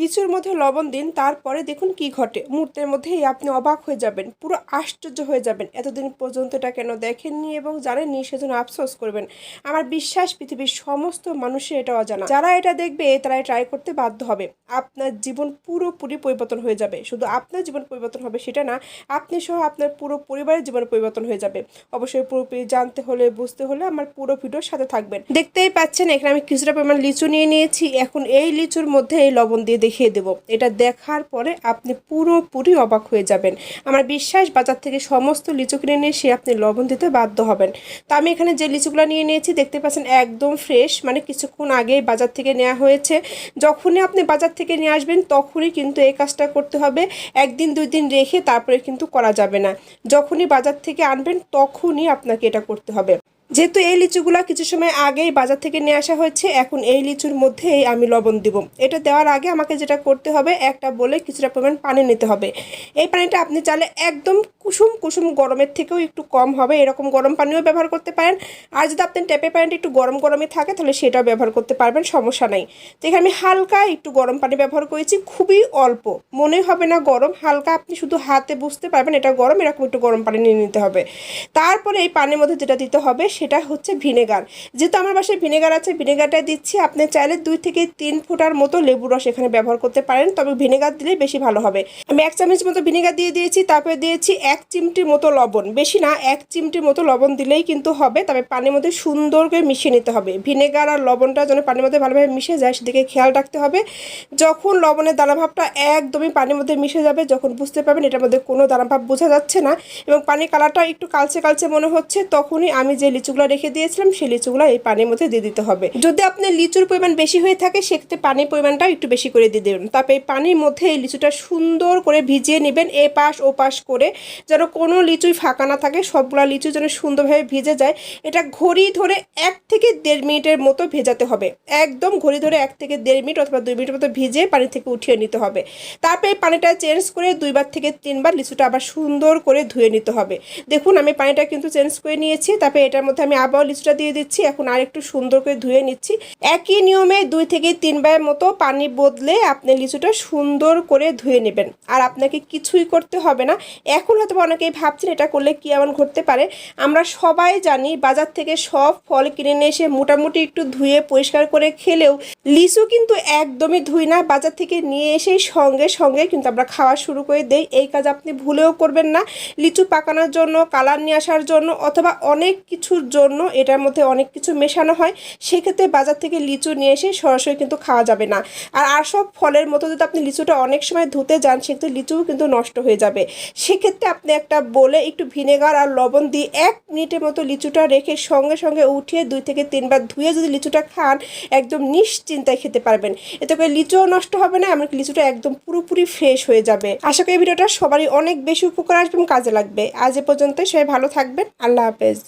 লিচুর মধ্যে লবণ দিন, তারপরে দেখুন কি ঘটে। মুহূর্তের মধ্যেই আপনি অবাক হয়ে যাবেন, পুরো আশ্চর্য হয়ে যাবেন। এতদিন পর্যন্ত এটা কেন দেখেননি এবং জানেননি সেজন্য আফসোস করবেন। আমার বিশ্বাস, পৃথিবীর সমস্ত মানুষের এটা অজানা। যারা এটা দেখবে তারা ট্রাই করতে বাধ্য হবে। আপনার জীবন পুরোপুরি পরিবর্তন হয়ে যাবে। শুধু আপনার জীবন পরিবর্তন হবে সেটা না, আপনি সহ আপনার পুরো পরিবারের জীবন পরিবর্তন হয়ে যাবে। অবশ্যই পুরোপুরি জানতে হলে, বুঝতে হলে আমার পুরো ভিডিওর সাথে থাকবেন। দেখতেই পাচ্ছেন, এখানে আমি কিছুটা পরিমাণ লিচু নিয়ে নিয়েছি। এখন এই লিচুর মধ্যে এই লবণ দিয়ে দেখিয়ে দেবো। এটা দেখার পরে আপনি পুরোপুরি অবাক হয়ে যাবেন। আমার বিশ্বাস, বাজার থেকে সমস্ত লিচু কিনে নিয়ে সে আপনি লবণ দিতে বাধ্য হবেন। তো আমি এখানে যে লিচুগুলো নিয়ে নিয়েছি, দেখতে পাচ্ছেন একদম ফ্রেশ মানে কিছুক্ষণ আগেই বাজার থেকে নেওয়া হয়েছে। যখনই আপনি বাজার থেকে নিয়ে আসবেন, তখনই কিন্তু এই কাজটা করতে হবে। একদিন, দুই দিন রেখে তারপরে কিন্তু করা যাবে না। যখনই বাজার থেকে আনবেন, তখনই আপনাকে এটা করতে হবে। যেহেতু এই লিচুগুলো কিছু সময় আগেই বাজার থেকে নিয়ে আসা হয়েছে, এখন এই লিচুর মধ্যেই আমি লবণ দিব। এটা দেওয়ার আগে আমাকে যেটা করতে হবে, একটা বলে কিছুটা পরিমাণ পানি নিতে হবে। এই পানিটা আপনি চাইলে একদম কুসুম কুসুম গরমের থেকেও একটু কম হবে, এরকম গরম পানিও ব্যবহার করতে পারেন। আর যদি আপনি ট্যাপের পানিটা একটু গরম গরমে থাকে, তাহলে সেটাও ব্যবহার করতে পারবেন, সমস্যা নাই। তো এখানে আমি হালকা একটু গরম পানি ব্যবহার করেছি, খুবই অল্প। মনে হবে না গরম, হালকা আপনি শুধু হাতে বুঝতে পারবেন এটা গরম, এরকম একটু গরম পানি নিয়ে নিতে হবে। তারপরে এই পানির মধ্যে যেটা দিতে হবে সেটা হচ্ছে ভিনেগার। যেহেতু আমার বাসায় ভিনেগার আছে, ভিনেগারটা দিচ্ছি, আপনি চাইলে দুই থেকে তিন ফুটার মতো লেবু রস এখানে ব্যবহার করতে পারেন, তবে ভিনেগার দিলে বেশি ভালো হবে। আমি এক চামচ মতো ভিনেগার দিয়ে দিয়েছি, তারপরে দিয়েছি এক চিমটির মতো লবণ। বেশি না, এক চিমটির মতো লবণ দিলেই কিন্তু হবে, তবে পানির মধ্যে সুন্দর করে মিশিয়ে নিতে হবে। ভিনেগার আর লবণটা যেন পানির মধ্যে ভালোভাবে মিশে যায়, সেদিকে খেয়াল রাখতে হবে। যখন লবণের দানাভাবটা একদমই পানির মধ্যে মিশে যাবে, যখন বুঝতে পারবেন এটার মধ্যে কোনো দানাভাব বোঝা যাচ্ছে না, এবং পানির কালারটা একটু কালচে কালচে মনে হচ্ছে, তখনই আমি যে লিচুগুলো রেখে দিয়েছিলাম, সেই লিচুগুলো এই পানির মধ্যে দিয়ে দিতে হবে। যদি আপনার লিচুর পরিমাণ বেশি হয়ে থাকে, সেক্ষেত্রে পানির পরিমাণটা একটু বেশি করে দিয়ে দেবেন। তারপরে এই পানির মধ্যে এই লিচুটা সুন্দর করে ভিজিয়ে নেবেন, এ পাশ ও পাশ করে, যেন কোনো লিচুই ফাঁকা না থাকে, সবগুলো লিচু যেন সুন্দরভাবে ভিজে যায়। এটা ঘড়ি ধরে এক থেকে দেড় মিনিটের মতো ভেজাতে হবে। একদম ঘড়ি ধরে এক থেকে দেড় মিনিট অথবা দুই মিনিটের মতো ভিজে পানি থেকে উঠিয়ে নিতে হবে। তারপরে পানিটা চেঞ্জ করে দুইবার থেকে তিনবার লিচুটা আবার সুন্দর করে ধুয়ে নিতে হবে। দেখুন, আমি পানিটা কিন্তু চেঞ্জ করে নিয়েছি। তারপরে এটার মধ্যে আমি আবার লিচুটা দিয়ে দিচ্ছি। এখন আর একটু সুন্দর করে ধুয়ে নিচ্ছি। একই নিয়মে দুই থেকে তিনবার মতো পানি বদলে আপনি লিচুটা সুন্দর করে ধুয়ে নেবেন। আর আপনাকে কিছুই করতে হবে না। এখন হয়তো অনেকেই ভাবছেন এটা করলে কি এমন ঘটতে পারে। আমরা সবাই জানি বাজার থেকে সব ফল কিনে নিয়ে এসে মোটামুটি একটু ধুয়ে পরিষ্কার করে খেলেও লিচু কিন্তু একদমই ধুই না। বাজার থেকে নিয়ে এসেই সঙ্গে সঙ্গে কিন্তু আমরা খাওয়া শুরু করে দেই। এই কাজ আপনি ভুলেও করবেন না। লিচু পাকানোর জন্য, কালার নিয়ে আসার জন্য অথবা অনেক কিছুর জন্য এটার মধ্যে অনেক কিছু মেশানো হয়, সেক্ষেত্রে বাজার থেকে লিচু নিয়ে এসে সরাসরি কিন্তু খাওয়া যাবে না। আর আর সব ফলের মতো যদি আপনি লিচুটা অনেক সময় ধুতে যান, সেক্ষেত্রে লিচুও কিন্তু নষ্ট হয়ে যাবে। সেক্ষেত্রে আপনি একটা বলে একটু ভিনেগার আর লবণ দিয়ে এক মিনিটের মতো লিচুটা রেখে সঙ্গে সঙ্গে উঠিয়ে দুই থেকে তিনবার ধুয়ে যদি লিচুটা খান, একদম নিশ্চিন্তায় খেতে পারবেন। এতে করে লিচুও নষ্ট হবে না, এমনকি লিচুটা একদম পুরোপুরি ফ্রেশ হয়ে যাবে। আশা করি ভিডিওটা সবারই অনেক বেশি উপকার আসবে এবং কাজে লাগবে। আজ এ পর্যন্ত সবাই ভালো থাকবেন। আল্লাহ হাফেজ।